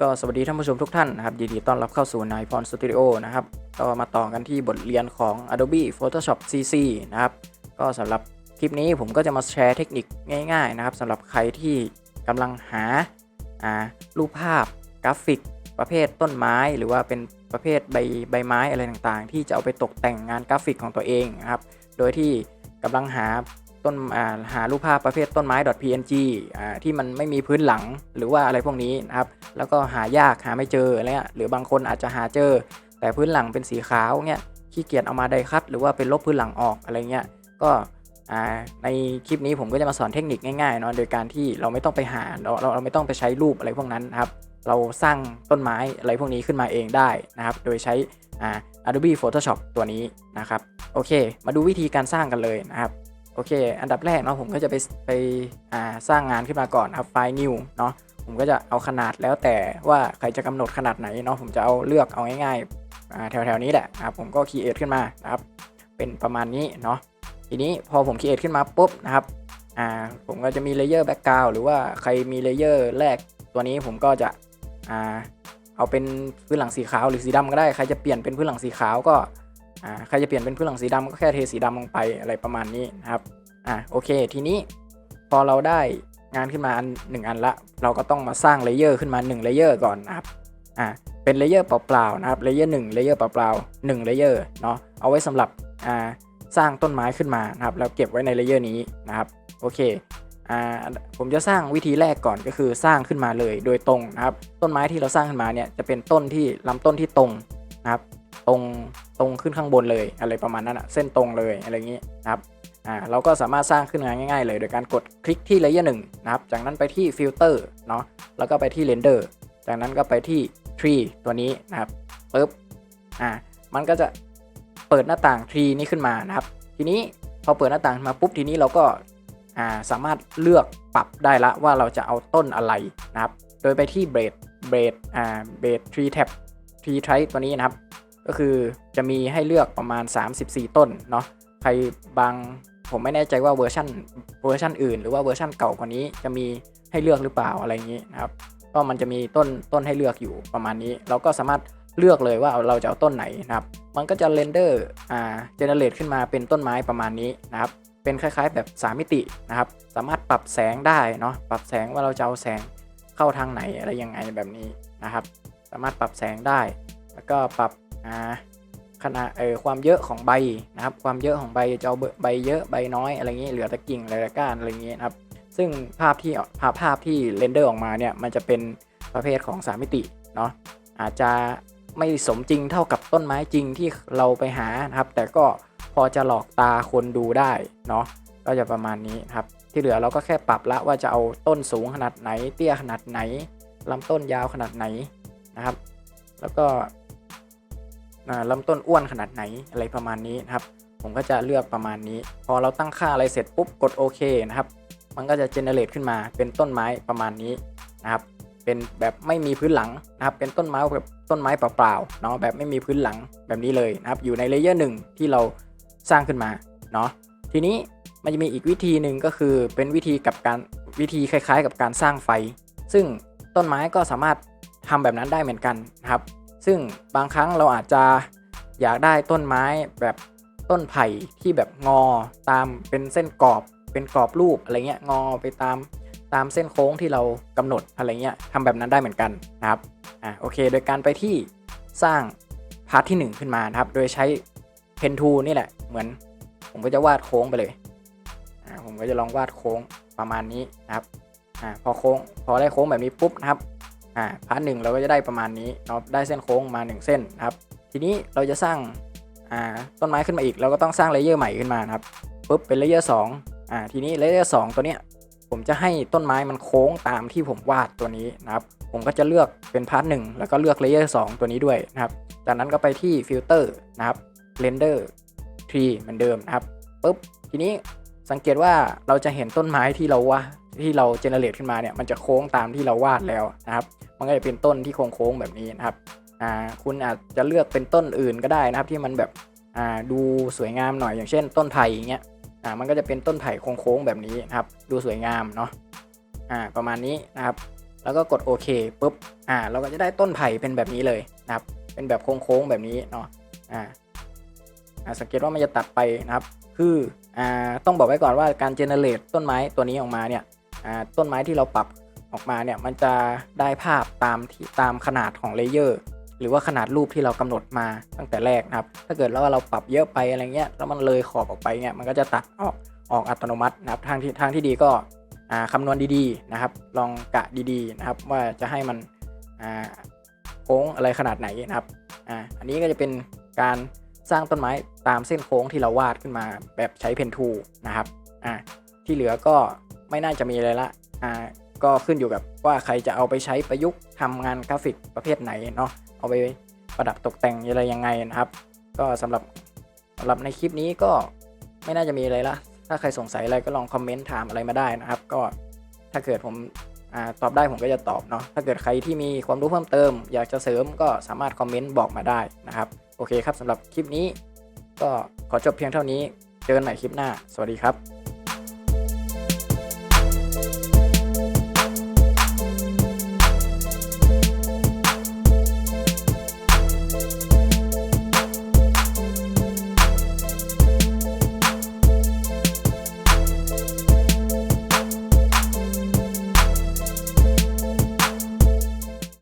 ก็สวัสดีท่านผู้ชมทุกท่านนะครับยินดีต้อนรับเข้าสู่นายพรสตูดิโอนะครับก็มาต่อกันที่บทเรียนของ Adobe Photoshop CC นะครับก็สำหรับคลิปนี้ผมก็จะมาแชร์เทคนิคง่าย ๆ นะครับสำหรับใครที่กำลังหาารูปภาพกราฟิก ประเภทต้นไม้ หรือว่าเป็นประเภทใบใบไม้อะไรต่างๆ ที่จะเอาไปตกแต่งงานกราฟิกของตัวเองนะครับ โดยที่กำลังหา ต้นหารูปภาพประเภทต้นไม้ .png ที่มันไม่มีพื้นหลังหรือว่าอะไรพวกนี้นะครับ แล้วก็หายากหาไม่เจออะไรเงี้ยหรือบางคนอาจจะหาเจอ แต่พื้นหลังเป็นสีขาวเงี้ยขี้เกียจเอามาไดคัตหรือว่าเป็นลบพื้นหลังออกอะไรเงี้ยก็ในคลิปนี้ผมก็จะมาสอนเทคนิคง่ายๆเนาะโดยการที่เราไม่ต้องไปหาเราเราเราไม่ต้องไปใช้รูปอะไรพวกนั้นนะครับ เราสร้างต้นไม้อะไรพวกนี้ขึ้นมาเองได้นะครับ โดยใช้อ่า Adobe Photoshop ตัวนี้นะครับโอเค มาดูวิธีการสร้างกันเลยนะครับ อเค อันดับแรกเนาะผมก็จะไปไปอ่าสร้างงานขึ้นมาก่อนครับไฟล์ new เนาะผมก็จะเอาขนาดแล้วแต่ว่าใครจะกำหนดขนาดไหนเนาะผมจะเอาเลือกเอาง่ายๆแถวๆนี้แหละนะครับผมก็คีเอทขึ้นมานะครับเป็นประมาณนี้เนาะทีนี้พอผมคีเอทขึ้นมาปุ๊บนะครับอ่าผมก็จะมีเลเยอร์แบ็กกราวหรือว่าใครมีเลเยอร์แรกตัวนี้ผมก็จะอ่าเอาเป็นพื้นหลังสีขาวหรือสีดำก็ได้ใครจะเปลี่ยนเป็นพื้นหลังสีขาวก็ อ่าใครจะเปลี่ยนเป็นพื้นหลังสีดำก็แค่เทสีดำลงไปอะไรประมาณนี้นะครับอ่าโอเค ทีนี้พอเราได้งานขึ้นมาอันหนึ่งอันละ เราก็ต้องมาสร้างเลเยอร์ขึ้นมา1เลเยอร์ก่อนนะครับอ่าเป็นเลเยอร์เปล่าๆนะครับเลเยอร์หนึ่งเลเยอร์เปล่าๆหนึ่งเลเยอร์เนาะเอาไว้สำหรับอ่าสร้างต้นไม้ขึ้นมานะครับแล้วเก็บไว้ในเลเยอร์นี้นะครับโอเคอ่าผมจะสร้างวิธีแรกก่อนก็คือสร้างขึ้นมาเลยโดยตรงนะครับ ต้นไม้ที่เราสร้างขึ้นมาเนี่ยจะเป็นต้นที่ลำต้นที่ตรงนะครับ ตรงตรงขึ้นข้างบนเลยอะไรประมาณนั้นอะเส้นตรงเลยอะไรอย่างนี้นะครับอ่าเราก็สามารถสร้างขึ้นมาง่ายๆเลย โดยการกดคลิกที่เลเยอร์หนึ่งนะครับ จากนั้นไปที่ฟิลเตอร์เนาะแล้วก็ไปที่เรนเดอร์จากนั้นก็ไปที่ทรีตัวนี้นะครับปึ๊บอ่ามันก็จะเปิดหน้าต่างทรีนี้ขึ้นมานะครับ ทีนี้พอเปิดหน้าต่างมาปุ๊บทีนี้เราก็อ่าสามารถเลือกปรับได้ละว่าเราจะเอาต้นอะไรนะครับ โดยไปที่เบรดเบรดอ่าเบรดทรีแท็บทรีไทตัวนี้นะครับ ก็คือจะมีให้เลือกประมาณ 34 ต้นเนาะใครบางผมไม่แน่ใจว่าเวอร์ชันเวอร์ชันอื่น หรือว่าเวอร์ชันเก่ากว่านี้จะมีให้เลือกหรือเปล่าอะไรอย่างนี้นะครับก็มันจะมีต้นต้นให้เลือกอยู่ประมาณนี้ เราก็สามารถเลือกเลยว่าเราจะเอาต้นไหนนะครับ มันก็จะเรนเดอร์อ่าเจเนเรตขึ้นมาเป็นต้นไม้ประมาณนี้นะครับ เป็นคล้ายๆ แบบ 3 มิตินะครับ สามารถปรับแสงได้เนาะปรับแสงว่าเราจะเอาแสงเข้าทางไหนอะไรยังไงแบบนี้นะครับ สามารถปรับแสงได้ แล้วก็ปรับ อ่าขนาดเออความเยอะของใบนะครับ ความเยอะของใบจะเอาใบเยอะใบน้อยอะไรเงี้ยเหลือต่กิ่งเหลือแต่ก้านอะไรเงี้ยนะครับ ซึ่งภาพที่ภาพภาพที่เรนเดอร์ออกมาเนี่ยมันจะเป็นประเภทของ3มิติเนาะอาจจะไม่สมจริงเท่ากับต้นไม้จริงที่เราไปหานะครับ แต่ก็พอจะหลอกตาคนดูได้เนาะก็จะประมาณนี้ครับ ที่เหลือเราก็แค่ปรับละว่าจะเอาต้นสูงขนาดไหน เตี้ยขนาดไหนลำต้นยาวขนาดไหนนะครับ แล้วก็ ลำต้นอ้วนขนาดไหนอะไรประมาณนี้นะครับ ผมก็จะเลือกประมาณนี้ พอเราตั้งค่าอะไรเสร็จปุ๊บกดโอเคนะครับ มันก็จะเจเนเรตขึ้นมาเป็นต้นไม้ประมาณนี้นะครับ เป็นแบบไม่มีพื้นหลังนะครับ เป็นต้นไม้แบบต้นไม้เปล่าๆเนาะแบบไม่มีพื้นหลังแบบนี้เลยนะครับ อยู่ในเลเยอร์หนึ่งที่เราสร้างขึ้นมาเนาะทีนี้มันจะมีอีกวิธีหนึ่งก็คือเป็นวิธีกับการวิธีคล้ายๆ กับการสร้างไฟ ซึ่งต้นไม้ก็สามารถทำแบบนั้นได้เหมือนกันนะครับ ซึ่งบางครั้งเราอาจจะอยากได้ต้นไม้แบบต้นไผ่ที่แบบงอตามเป็นเส้นกรอบ เป็นกรอบรูปอะไรเงี้ยงอไปตามตามเส้นโค้งที่เรากำหนดอะไรเงี้ยทำแบบนั้นได้เหมือนกันนะครับอ่าโอเค โดยการไปที่สร้างพาร์ทที่ 1 ขึ้นมานะครับ โดยใช้เพนทูนี่แหละ เหมือนผมก็จะวาดโค้งไปเลยอ่าผมก็จะลองวาดโค้งประมาณนี้นะครับอ่าพอโค้งพอได้โค้งแบบนี้ปุ๊บนะครับ อ่าพาร์ทหนึ่งเราก็จะได้ประมาณนี้เนาะได้เส้นโค้งมา 1 เส้นครับ ทีนี้เราจะสร้างอ่าต้นไม้ขึ้นมาอีก เราก็ต้องสร้างเลเยอร์ใหม่ขึ้นมาครับปุ๊บเป็นเลเยอร์สองอ่าทีนี้เลเยอร์สองตัวเนี้ยผมจะให้ต้นไม้มันโค้งตามที่ผมวาดตัวนี้นะครับ ผมก็จะเลือกเป็นพาร์ทหนึ่งแล้วก็เลือกเลเยอร์สตัวนี้ด้วยนะครับ จากนั้นก็ไปที่ฟิลเตอร์นะครับเรนเดอร์ทรีเหมือนเดิมนะครับปุ๊บทีนี้ สังเกตว่าเราจะเห็นต้นไม้ที่เราวาที่เราเจเนเรตขึ้นมาเนี่ยมันจะโค้งตามที่เราวาดแล้วนะครับ มันก็จะเป็นต้นที่โค้งๆแบบนี้นะครับอ่าคุณอาจจะเลือกเป็นต้นอื่นก็ได้นะครับ ที่มันแบบอ่าดูสวยงามหน่อยอย่างเช่น ต้นไผ่อย่างเงี้ยอ่ามันก็จะเป็นต้นไผ่โค้งๆแบบนี้นะครับ ดูสวยงามเนาะอ่าประมาณนี้นะครับ แล้วก็กดโอเคปุ๊บอ่าเราก็จะได้ต้นไผ่เป็นแบบนี้เลยนะครับ เป็นแบบโค้งๆแบบนี้เนาะอ่าสังเกตว่ามันจะตัดไปนะครับ คือ อ่าต้องบอกไว้ก่อนว่าการเจเนเรตต้นไม้ตัวนี้ออกมาเนี่ยอ่าต้นไม้ที่เราปรับออกมาเนี่ยมันจะได้ภาพตามที่ตามขนาดของเลเยอร์หรือว่าขนาดรูปที่เรากำหนดมาตั้งแต่แรกนะครับ ถ้าเกิดว่าเราปรับเยอะไปอะไรเงี้ยแล้วมันเลยขอบออกไปเงี้ยมันก็จะตัดออกออกอัตโนมัตินะครับทางที่ทางที่ดีก็อ่าคำนวณดีๆนะครับ ลองกะดีๆนะครับ ว่าจะให้มันโค้งอะไรขนาดไหนนะครับออันนี้ก็จะเป็นการ สร้างต้นไม้ตามเส้นโค้งที่เราวาดขึ้นมาแบบใช้เพนทูนะครับอ่าที่เหลือก็ไม่น่าจะมีอะไรละอ่าก็ขึ้นอยู่กับว่าใครจะเอาไปใช้ประยุกต์ทำงานกราฟิกประเภทไหนเนาะเอาไปประดับตกแต่งอะไรยังไงนะครับ ก็สำหรับสำหรับในคลิปนี้ก็ไม่น่าจะมีอะไรละถ้าใครสงสัยอะไรก็ลองคอมเมนต์ถามอะไรมาได้นะครับ ก็ถ้าเกิดผมอาตอบได้ผมก็จะตอบเนาะถ้าเกิดใครที่มีความรู้เพิ่มเติม อยากจะเสริมก็สามารถคอมเมนต์บอกมาได้นะครับ โอเคครับสำหรับคลิปนี้ ก็ขอจบเพียงเท่านี้ เจอกันใหม่คลิปหน้า สวัสดีครับ